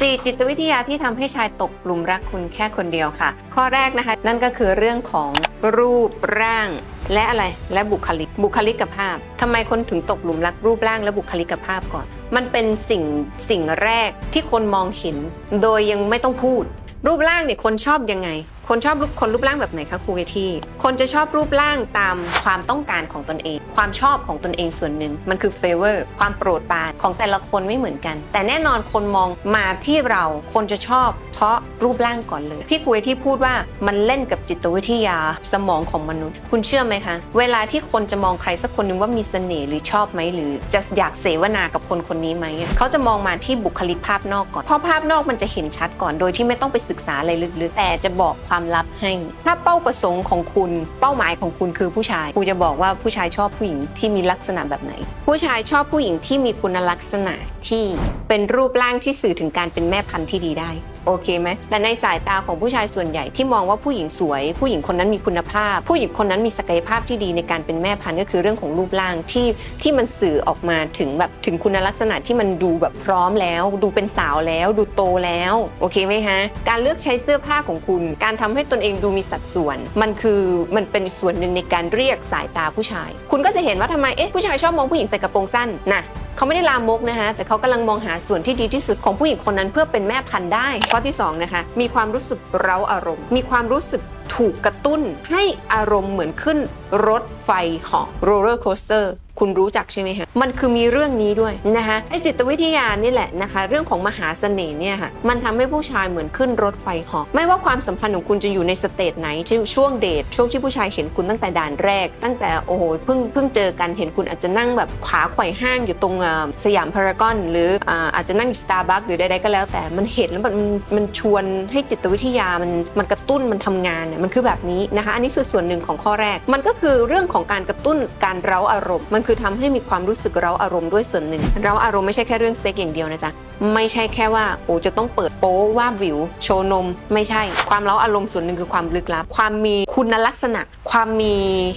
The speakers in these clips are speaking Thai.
4 จิตวิทยาที่ทำให้ชายตกหลุมรักคุณแค่คนเดียวค่ะ ข้อแรกนะคะ นั่นก็คือเรื่องของรูปร่าง และอะไรและบุคลิก บุคลิกภาพทำไมคนถึงตกหลุมรักรูปร่างและบุคลิกภาพก่อน มันเป็นสิ่งสิ่งแรกที่คนมองเห็น โดยยังไม่ต้องพูด รูปร่างเนี่ยคนชอบยังไง คนชอบรูปคนรูปร่างแบบไหนคะครูเวทีคนจะชอบรูปร่างตามความต้องการของตนเอง ความชอบของตนเองส่วนหนึ่ง มันคือเฟเวอร์ความโปรดปรานของแต่ละคนไม่เหมือนกัน แต่แน่นอนคนมองมาที่เราคนจะชอบ พราะรูปร่างก่อนเลย ที่ครูเวทีพูดว่ามันเล่นกับจิตวิทยาสมองของมนุษย์ คุณเชื่อไหมคะ เวลาที่คนจะมองใครสักคนหนึ่งว่ามีเสน่ห์หรือชอบไหมหรือจะอยากเสวนากับคนคนนี้ไหมเขาจะมองมาที่บุคลิกภาพนอกก่อนเพราะภาพนอกมันจะเห็นชัดก่อนโดยที่ไม่ต้องไปศึกษาอะไรลึกๆ แต่จะบอกความลับให้ ถ้าเป้าประสงค์ของคุณ เป้าหมายของคุณคือผู้ชายครูจะบอกว่าผู้ชายชอบผู้หญิงที่มีลักษณะแบบไหน ผู้ชายชอบผู้หญิงที่มีคุณลักษณะที่เป็นรูปร่างที่สื่อถึงการเป็นแม่พันธุ์ที่ดีได้ โอเคไหมแต่ในสายตาของผู้ชายส่วนใหญ่ที่มองว่าผู้หญิงสวย ผู้หญิงคนนั้นมีคุณภาพ ผู้หญิงคนนั้นมีศักยภาพที่ดีในการเป็นแม่พันธุ์ก็คือเรื่องของรูปร่างที่ที่มันสื่อออกมาถึงแบบถึงคุณลักษณะที่มันดูแบบพร้อมแล้ว ดูเป็นสาวแล้ว ดูโตแล้วโอเคไหมฮะการเลือกใช้เสื้อผ้าของคุณ การทำให้ตนเองดูมีสัดส่วน มันคือมันเป็นส่วนหนึ่งในการเรียกสายตาผู้ชาย คุณก็จะเห็นว่าทำไมเอ๊ะผู้ชายชอบมองผู้หญิงใส่กระโปรงสั้นนะ เขาไม่ได้ลามกนะคะ แต่เขากำลังมองหาส่วนที่ดีที่สุดของผู้หญิงคนนั้นเพื่อเป็นแม่พันธุ์ได้ ข้อที่สองนะคะมีความรู้สึกเร้าอารมณ์ มีความรู้สึก ถูกกระตุ้นให้อารมณ์เหมือนขึ้นรถไฟเหาะโรลเลอร์โคสเตอร์คุณรู้จักใช่ไหมคะ มันคือมีเรื่องนี้ด้วยนะคะไอจิตวิทยานี่แหละนะคะ เรื่องของมหาเสน่ห์เนี่ยค่ะ มันทำให้ผู้ชายเหมือนขึ้นรถไฟหาะไม่ว่าความสัมพันธ์ของคุณจะอยู่ในสเตจไหนช่วงเดท ช่วงที่ผู้ชายเห็นคุณตั้งแต่ด่านแรก ตั้งแต่โอ้โหเพิ่งเพิ่งเจอกันเห็นคุณอาจจะนั่งแบบขาไขว่ห้างอยู่ตรงสยามพารากอน หรืออาอาจจะนั่งสตาร์บัคหรือใดๆก็แล้วแต่มันเห็นแล้วมันมันชวนให้จิตวิทยามันมันกระตุ้นมันทำงานเนี่ยมันคือแบบนี้นะคะ อันนี้คือส่วนหนึ่งของข้อแรก มันก็คือเรื่องของการกระตุ้นการเร้าอารมณ์ มันคือทำให้มีความรู้สึกเร้าอารมณ์ด้วยส่วนหนึ่ง เร้าอารมณ์ไม่ใช่แค่เรื่องเซ็กอย่างเดียวนะจ๊ะไม่ใช่แค่ว่าโอ้จะต้องเปิดโป๊ว่าบวิว โชว์นม ไม่ใช่ ความเร้าอารมณ์ส่วนหนึ่งคือความลึกลับ ความมีคุณลักษณะ ความมี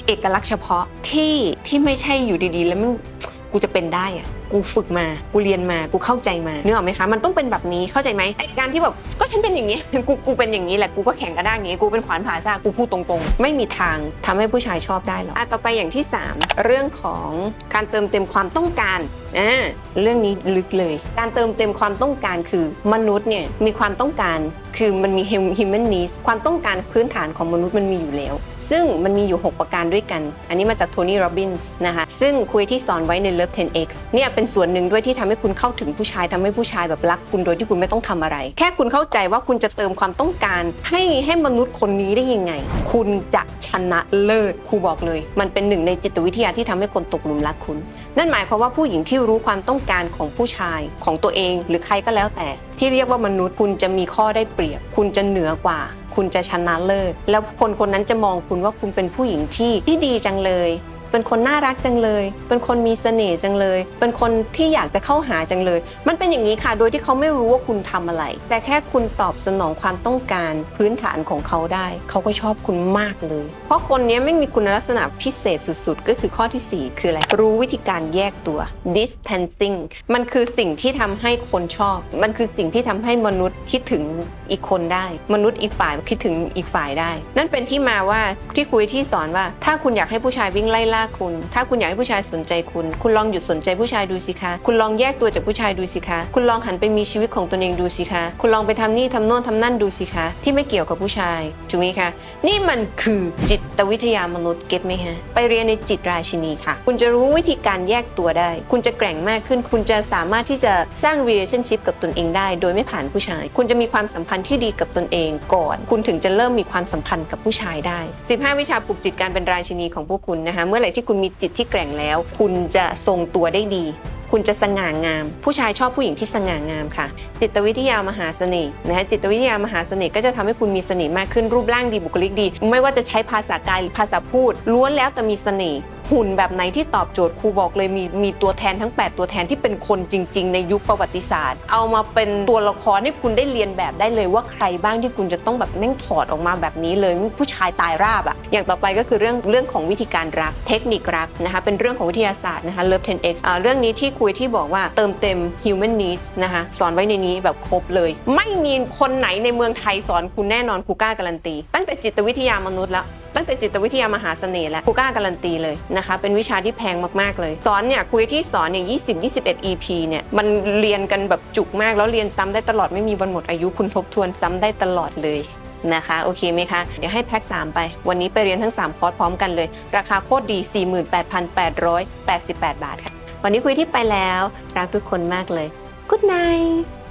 เอกลักษณ์เฉพาะที่ที่ไม่ใช่อยู่ดีๆ แล้วมัน กูจะเป็นได้อะกูฝึกมา กูเรียนมา กูเข้าใจมาเนื้อออกไหมคะ มันต้องเป็นแบบนี้เข้าใจไหมไอการที่แบบก็ฉันเป็นอย่างนี้ กูกูเป็นอย่างนี้แหละ กูก็แข็งกระด้างอย่างนี้ กูเป็นขวานผ่าซากกูพูดตรงๆ ไม่มีทางทำให้ผู้ชายชอบได้หรอกอะต่อไปอย่างที่ 3 เรื่องของการเติมเต็มความต้องการ อ่าเรื่องนี้ลึกเลย การเติมเต็มความต้องการคือมนุษย์เนี่ยมีความต้องการคือมันมี human needs ความต้องการพื้นฐานของมนุษย์มันมีอยู่แล้ว ซึ่งมันมีอยู่ 6 ประการด้วยกัน อันนี้มาจากโทนี่ โรบินส์นะคะซึ่งคุยที่สอนไว้ใน Love 10x เนี่ยเป็นส่วนหนึ่งด้วยที่ทำให้คุณเข้าถึงผู้ชายทำให้ผู้ชายแบบรักคุณโดยที่คุณไม่ต้องทำอะไร แค่คุณเข้าใจว่าคุณจะเติมความต้องการให้ให้มนุษย์คนนี้ได้ยังไง คุณจะชนะเลิศครูบอกเลย มันเป็นหนึ่งในจิตวิทยาที่ทำให้คนตกหลุมรักคุณ นั่นหมายความว่าผู้หญิงที่รู้ความต้องการของผู้ชายของตัวเอง หรือใครก็แล้วแต่ ที่เรียกว่ามนุษย์คุณจะมีข้อได้เปรียบ คุณจะเหนือกว่า คุณจะชนะเลิศแล้วคนคนนั้นจะมองคุณว่าคุณเป็นผู้หญิงที่ที่ดีจังเลย เป็นคนน่ารักจังเลย เป็นคนมีเสน่ห์จังเลย เป็นคนที่อยากจะเข้าหาจังเลย มันเป็นอย่างนี้ค่ะ โดยที่เขาไม่รู้ว่าคุณทำอะไร แต่แค่คุณตอบสนองความต้องการพื้นฐานของเขาได้ เขาก็ชอบคุณมากเลย เพราะคนนี้ไม่มีคุณลักษณะพิเศษสุดๆ ก็คือข้อที่ 4 คืออะไร รู้วิธีการแยกตัว distancing มันคือสิ่งที่ทำให้คนชอบ มันคือสิ่งที่ทำให้มนุษย์คิดถึงอีกคนได้ มนุษย์อีกฝ่ายคิดถึงอีกฝ่ายได้ นั่นเป็นที่มาว่าที่คุยที่สอนว่า ถ้าคุณอยากให้ผู้ชายวิ่งไล่ล่าคุณ ถ้าคุณอยากให้ผู้ชายสนใจคุณ คุณลองหยุดสนใจผู้ชายดูสิคะ คุณลองแยกตัวจากผู้ชายดูสิคะ คุณลองหันไปมีชีวิตของตนเองดูสิคะ คุณลองไปทำนี่ทำโน่นทำนั่นดูสิคะ ที่ไม่เกี่ยวกับผู้ชายถูกไหมคะ นี่มันคือจิตวิทยามนุษย์เก็ตไหมฮะ ไปเรียนในจิตราชินีค่ะ คุณจะรู้วิธีการแยกตัวได้ คุณจะแกร่งมากขึ้น คุณจะสามารถที่จะสร้าง relationship กับตนเองได้ โดยไม่ผ่านผู้ชาย คุณจะมีความสัมพันธ์ที่ดีกับตนเองก่อน คุณถึงจะเริ่มมีความสัมพันธ์กับผู้ชายได้ 15 วิชาปลุกจิตการเป็นราชินีของพวกคุณนะคะ เมื่อไหร่ที่คุณมีจิตที่แกร่งแล้ว คุณจะทรงตัวได้ดี คุณจะสง่างาม ผู้ชายชอบผู้หญิงที่สง่างามค่ะ จิตวิทยามหาเสน่ห์นะคะจิตวิทยามหาเสน่ห์ก็จะทำให้คุณมีเสน่ห์มากขึ้นรูปร่างดีบุคลิกดี ไม่ว่าจะใช้ภาษากายหรือภาษาพูดล้วนแล้วแต่มีเสน่ห์หุ่นแบบไหนที่ตอบโจทย์ครูบอกเลยมีมีตัวแทนทั้ง 8 ตัวแทนที่เป็นคนจริง ๆ ในยุคประวัติศาสตร์ เอามาเป็นตัวละครให้คุณได้เรียนแบบได้เลยว่าใครบ้างที่คุณจะต้องแบบแม่งถอดออกมาแบบนี้เลยผู้ชายตายราบอะอย่างต่อไปก็คือเรื่องเรื่องของวิธีการรักเทคนิครักนะคะเป็นเรื่องของวิทยาศาสตร์นะคะ Love 10x อ่าเรื่องนี้ที่คุยที่บอกว่าเติมเต็ม human needs นะคะสอนไว้ในนี้แบบครบเลย ไม่มีคนไหนในเมืองไทยสอนคุณแน่นอนครูกล้าการันตี ตั้งแต่จิตวิทยามนุษย์แล้ว ตั้งแต่จิตวิทยามหาเสน่ห์แล้วครูก้าการันตีเลยนะคะเป็นวิชาที่แพงมากๆเลย สอนเนี่ยคุยที่สอนเนี่ย20 21 EP เนี่ยมันเรียนกันแบบจุกมากแล้วเรียนซ้ำได้ตลอดไม่มีวันหมดอายุคุณทบทวนซ้ำได้ตลอดเลยนะคะโอเคไหมคะ เดี๋ยวให้แพ็ค 3 ไป วันนี้ไปเรียนทั้ง 3 คอร์สพร้อมกันเลย ราคาโคตรดี 48,888 บาทค่ะ วันนี้คุยที่ไปแล้ว รักทุกคนมากเลย Good night